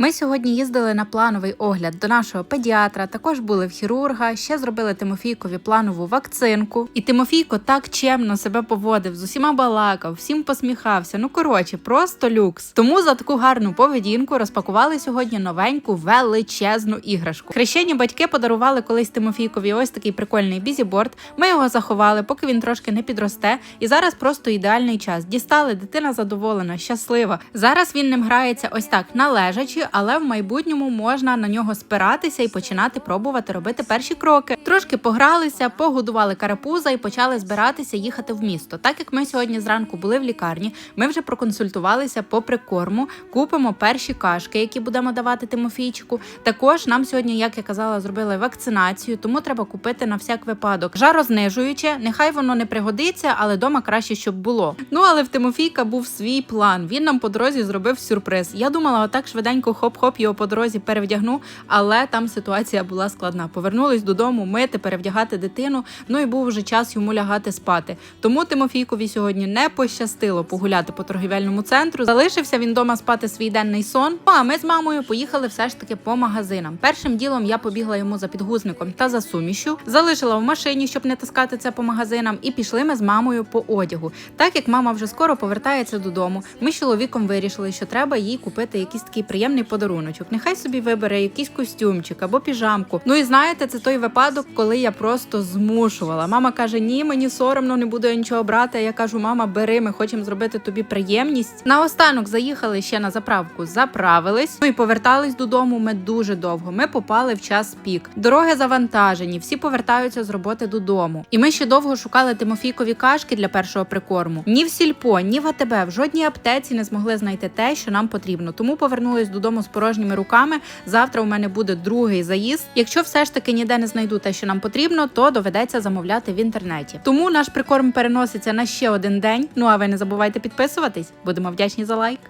Ми сьогодні їздили на плановий огляд до нашого педіатра. Також були в хірурга. Ще зробили Тимофійкові планову вакцинку. І Тимофійко так чемно себе поводив, з усіма балакав, всім посміхався. Ну коротше, просто люкс. Тому за таку гарну поведінку розпакували сьогодні новеньку величезну іграшку. Хрещені батьки подарували колись Тимофійкові ось такий прикольний бізіборд. Ми його заховали, поки він трошки не підросте. І зараз просто ідеальний час. Дістали, дитина задоволена, щаслива. Зараз він ним грається ось так належачи, але в майбутньому можна на нього спиратися і починати пробувати робити перші кроки. Трошки погралися, погодували карапуза і почали збиратися їхати в місто. Так як ми сьогодні зранку були в лікарні, ми вже проконсультувалися по прикорму, купимо перші кашки, які будемо давати Тимофійчику. Також нам сьогодні, як я казала, зробили вакцинацію, тому треба купити на всяк випадок жарознижуюче. Нехай воно не пригодиться, але дома краще, щоб було. Ну але в Тимофійка був свій план. Він нам по дорозі зробив сюрприз. Я думала, отак швиденько хоп-хоп його по дорозі перевдягну, але там ситуація була складна. Повернулись додому, мити, перевдягати дитину. Ну і був вже час йому лягати спати. Тому Тимофійкові сьогодні не пощастило погуляти по торгівельному центру. Залишився він дома спати свій денний сон. Ну, а ми з мамою поїхали все ж таки по магазинам. Першим ділом я побігла йому за підгузником та за сумішю, залишила в машині, щоб не таскати це по магазинам, і пішли ми з мамою по одягу. Так як мама вже скоро повертається додому, ми з чоловіком вирішили, що треба їй купити якийсь такий приємний подаруночок. Нехай собі вибере якийсь костюмчик або піжамку. Ну і знаєте, це той випадок, коли я просто змушувала. Мама каже: Ні, мені соромно, не буду я нічого брати. Я кажу, мама, бери, ми хочемо зробити тобі приємність. Наостанок заїхали ще на заправку, заправились. Ну і повертались додому. Ми дуже довго. Ми попали в час пік. Дороги завантажені, всі повертаються з роботи додому. І ми ще довго шукали Тимофійкові кашки для першого прикорму. Ні в сільпо, ні в АТБ, в жодній аптеці не змогли знайти те, що нам потрібно. Тому повернулись додому з порожніми руками. Завтра у мене буде другий заїзд. Якщо все ж таки ніде не знайду те, що нам потрібно, то доведеться замовляти в інтернеті. Тому наш прикорм переноситься на ще один день. Ну а ви не забувайте підписуватись. Будемо вдячні за лайк.